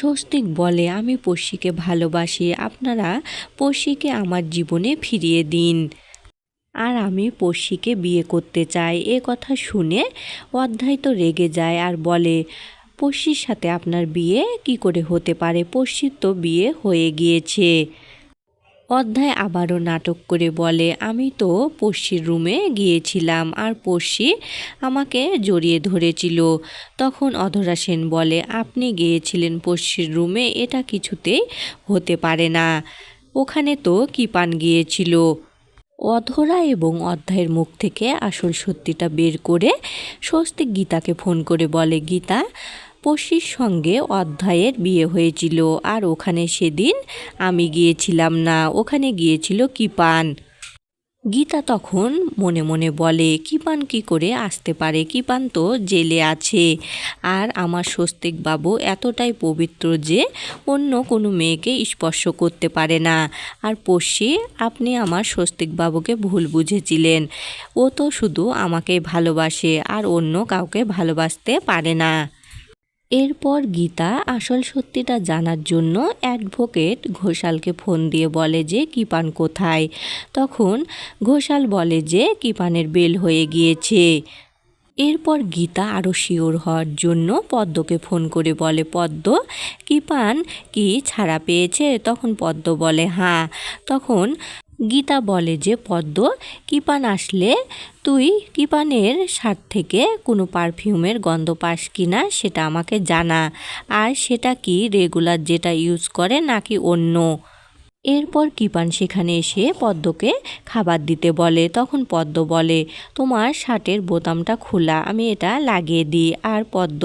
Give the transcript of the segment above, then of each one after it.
স্বস্তিক বলে, আমি পড়শিকে ভালোবাসি, আপনারা পড়শিকে আমার জীবনে ফিরিয়ে দিন। আর আমি পড়শিকে বিয়ে করতে চাই। এ কথা শুনে অধ্যায় তো রেগে যায় আর বলে পড়শির সাথে আপনার বিয়ে কি করে হতে পারে? পড়শির তো বিয়ে হয়ে গিয়েছে। অধ্যায় আবারও নাটক করে বলে, আমি তো পড়শির রুমে গিয়েছিলাম আর পড়শি আমাকে জড়িয়ে ধরেছিল। তখন অধরা সেন বলে, আপনি গিয়েছিলেন পড়শির রুমে, এটা কিছুতেই হতে পারে না। ওখানে তো কিপান গিয়েছিল। অধরা এবং অধ্যায়ের মুখ থেকে আসল সত্যিটা বের করে স্বস্তিক গীতাকে ফোন করে বলে, গীতা পশির সঙ্গে অধ্যায়ের বিয়ে হয়েছিল। আর ওখানে সেদিন আমি গিয়েছিলাম না, ওখানে গিয়েছিল কিপান। গীতা তখন মনে মনে বলে, কিপান কি করে আসতে পারে? কিপান তো জেলে আছে। আর আমার স্বস্তিক বাবু এতটাই পবিত্র যে অন্য কোনো মেয়েকে স্পর্শ করতে পারে না। আর পড়শি আপনি আমার স্বস্তিক বাবুকে ভুল বুঝেছিলেন। ও তো শুধু আমাকে ভালোবাসে, আর অন্য কাউকে ভালোবাসতে পারে না। এরপর গীতা আসল সত্যিটা জানার জন্য অ্যাডভোকেট ঘোষালকে ফোন দিয়ে বলে যে, কিপান কোথায়? তখন ঘোষাল বলে যে, কিপানের বেল হয়ে গিয়েছে। এরপর গীতা আরও শিওর হওয়ার জন্য পদ্মকে ফোন করে বলে, পদ্ম, কিপান কি ছাড়া পেয়েছে? তখন পদ্ম বলে হ্যাঁ। তখন গীতা বলে যে, পদ্ম, কিপান আসলে তুই কিপানের সার থেকে কোনো পারফিউমের গন্ধ পাস কি না সেটা আমাকে জানা। আর সেটা কি রেগুলার যেটা ইউজ করে নাকি অন্য? এরপর কিপান সেখানে এসে পদ্মকে খাবার দিতে বলে। তখন পদ্ম বলে, তোমার শার্টের বোতামটা খোলা, আমি এটা লাগিয়ে দিই। আর পদ্ম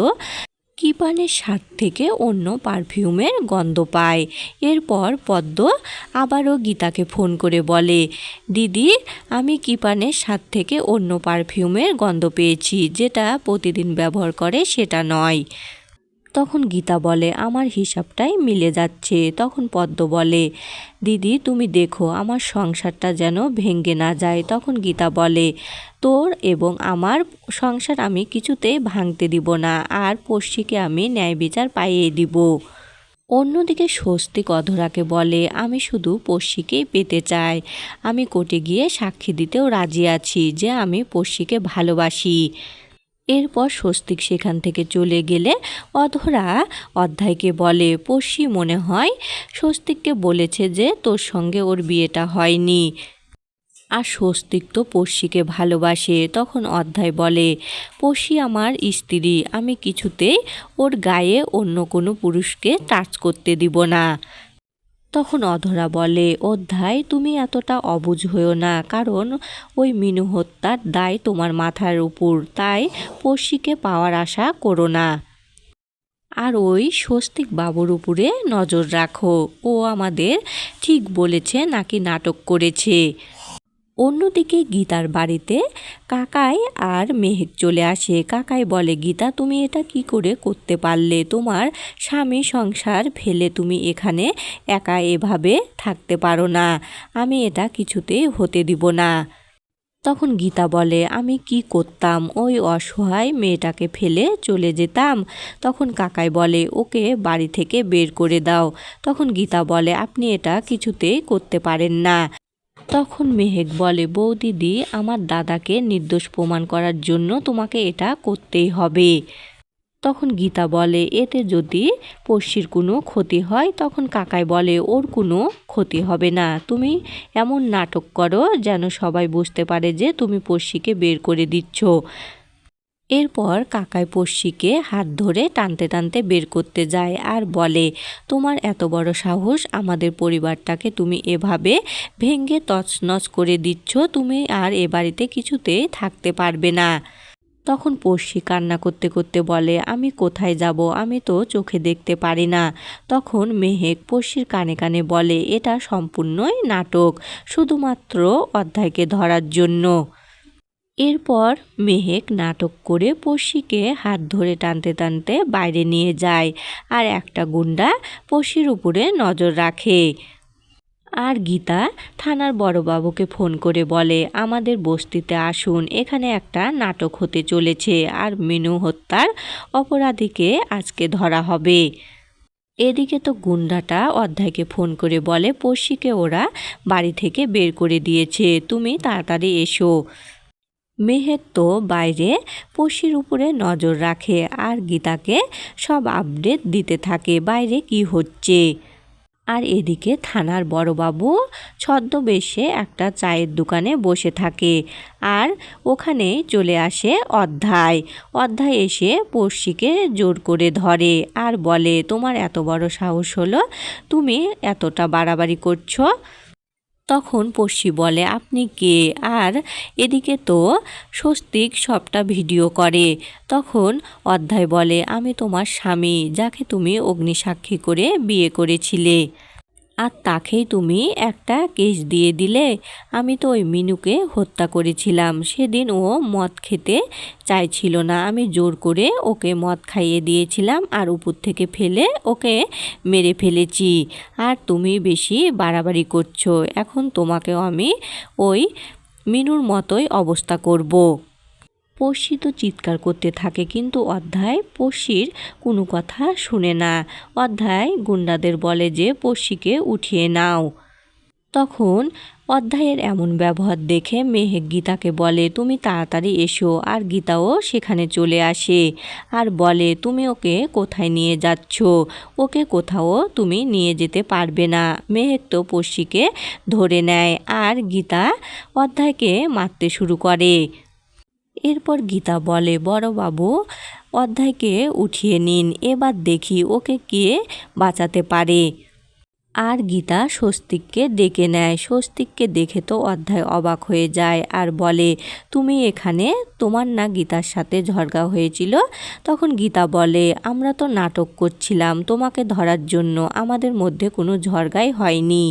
কিপানের স্বাদ থেকে অন্য পারফিউমের গন্ধ পায়। এরপর পদ্ম আবারও গীতাকে ফোন করে বলে, দিদি, আমি কিপানের স্বাদ থেকে অন্য পারফিউমের গন্ধ পেয়েছি। যেটা প্রতিদিন ব্যবহার করে সেটা নয়। তখন গীতা বলে, আমার হিসাবটাই মিলে যাচ্ছে। তখন পদ্ম বলে, দিদি, তুমি দেখো, আমার সংসারটা যেন ভেঙ্গে না যায়। তখন গীতা বলে, তোর এবং আমার সংসার আমি কিছুতেই ভাঙতে দিব না, আর পড়শিকে আমি ন্যায় বিচার পাইয়ে দিব। অন্যদিকে স্বস্তিক অধরাকে বলে, আমি শুধু পড়শিকেই পেতে চাই। আমি কোর্টে গিয়ে সাক্ষী দিতেও রাজি আছি যে আমি পড়শিকে ভালোবাসি। এরপর স্বস্তিক সেখান থেকে চলে গেলে অধরা অধ্যায়কে বলে পড়শি মনে হয় স্বস্তিককে বলেছে যে তোর সঙ্গে ওর বিয়েটা হয়নি। আর স্বস্তিক তো পড়শিকে ভালোবাসে। তখন অধ্যায় বলে পড়শি আমার স্ত্রী, আমি কিছুতেই ওর গায়ে অন্য কোনো পুরুষকে টাচ করতে দিব না। তখন অধরা বলে, অধ্যায়, তুমি এতটা অবুঝ হয়েও না, কারণ ওই মিনু হত্যার দায় তোমার মাথার উপর, তাই পড়শিকে পাওয়ার আশা করো না। আর ওই স্বস্তিক বাবুর উপরে নজর রাখো, ও আমাদের ঠিক বলেছে নাকি নাটক করেছে। অন্যদিকে গীতার বাড়িতে কাকাই আর মেহেক চলে আসে। কাকাই বলে, গীতা, তুমি এটা কি করে করতে পারলে? তোমার স্বামী সংসার ফেলে তুমি এখানে একা এভাবে থাকতে পারো না। আমি এটা কিছুতেই হতে দিব না। তখন গীতা বলে, আমি কি করতাম? ওই অসহায় মেয়েটাকে ফেলে চলে যেতাম। তখন কাকাই বলে, ওকে বাড়ি থেকে বের করে দাও। তখন গীতা বলে, আপনি এটা কিছুতেই করতে পারেন না। তখন মেহেক বলে বৌদিদি আমার দাদাকে নির্দোষ প্রমাণ করার জন্য তোমাকে এটা করতেই হবে। তখন গীতা বলে, এতে যদি পড়শির কোনো ক্ষতি হয়, তখন কাকাই বলে, ওর কোনো ক্ষতি হবে না। তুমি এমন নাটক করো যেন সবাই বুঝতে পারে যে তুমি পড়শিকে বের করে দিচ্ছ। এরপর কাকাই পড়শিকে হাত ধরে টানতে টানতে বের করতে যায় আর বলে, তোমার এত বড় সাহস আমাদের পরিবারটাকে তুমি এভাবে ভেঙ্গে তছনছ করে দিচ্ছ, তুমি আর এ বাড়িতে কিছুতেই থাকতে পারবে না। তখন পড়শি কান্না করতে করতে বলে, আমি কোথায় যাব? আমি তো চোখে দেখতে পারি না। তখন মেহেক পড়শির কানে কানে বলে, এটা সম্পূর্ণই নাটক, শুধুমাত্র অধ্যায়কে ধরার জন্য। এরপর মেহেক নাটক করে পড়শিকে হাত ধরে টানতে টানতে বাইরে নিয়ে যায় আর একটা গুন্ডা পড়শির উপরে নজর রাখে। আর গীতা থানার বড়বাবুকে ফোন করে বলে, আমাদের বস্তিতে আসুন, এখানে একটা নাটক হতে চলেছে আর মিনু হত্যার অপরাধীকে আজকে ধরা হবে। এদিকে তো গুন্ডাটা অধ্যায়কে ফোন করে বলে পড়শিকে ওরা বাড়ি থেকে বের করে দিয়েছে, তুমি তাড়াতাড়ি এসো। মেহেক তো বাইরে পড়শির উপরে নজর রাখে আর গীতাকে সব আপডেট দিতে থাকে, বাইরে কি হচ্ছে? আর এদিকে থানার বড়বাবু ছদ্মবেশে একটা চায়ের দোকানে বসে থাকে আর ওখানে চলে আসে অধ্যায়। অধ্যায় এসে পড়শিকে জোর করে ধরে আর বলে, তোমার এত বড় সাহস হলো, তুমি এতটা বাড়াবাড়ি করছ? তখন পড়শি বলে, আপনি কে? আর এদিকে তো স্বস্তিক সবটা ভিডিও করে। তখন অধ্যায় বলে, আমি তোমার স্বামী, যাকে তুমি অগ্নিসাক্ষী করে বিয়ে করেছিলে। আর তাকেই তুমি একটা কেস দিয়ে দিলে। আমি তো ওই মিনুকে হত্যা করেছিলাম। সেদিন ও মদ খেতে চাইছিল না। আমি জোর করে ওকে মদ খাইয়ে দিয়েছিলাম আর উপর থেকে ফেলে ওকে মেরে ফেলেছি। আর তুমি বেশি বাড়াবাড়ি করছ। এখন তোমাকেও আমি ওই মিনুর মতোই অবস্থা করব। পড়শি তো চিৎকার করতে থাকে, কিন্তু অধ্যায় পড়শির কোনো কথা শুনে না। অধ্যায় গুন্ডাদের বলে যে পড়শিকে উঠিয়ে নাও। তখন অধ্যায়ের এমন ব্যবহার দেখে মেহেক গীতাকে বলে, তুমি তাড়াতাড়ি এসো, আর গীতাও সেখানে চলে আসে। আর বলে, তুমি ওকে কোথায় নিয়ে যাচ্ছ? ওকে কোথাও তুমি নিয়ে যেতে পারবে না। মেহেক তো পড়শিকে ধরে নেয়, আর গীতা অধ্যায়কে মারতে শুরু করে। এরপর গীতা বলে বড়বাবু অধ্যায়কে উঠিয়ে নিন, এবার দেখি ওকে কে বাঁচাতে পারে। আর গীতা স্বস্তিককে ডেকে নেয়। স্বস্তিককে দেখে তো অধ্যায় অবাক হয়ে যায় আর বলে, তুমি এখানে, তোমার না গীতার সাথে ঝগড়া হয়েছিল? তখন গীতা বলে, আমরা তো নাটক করছিলাম, তোমাকে ধরার জন্য, আমাদের মধ্যে কোনো ঝগড়াই হয়নি।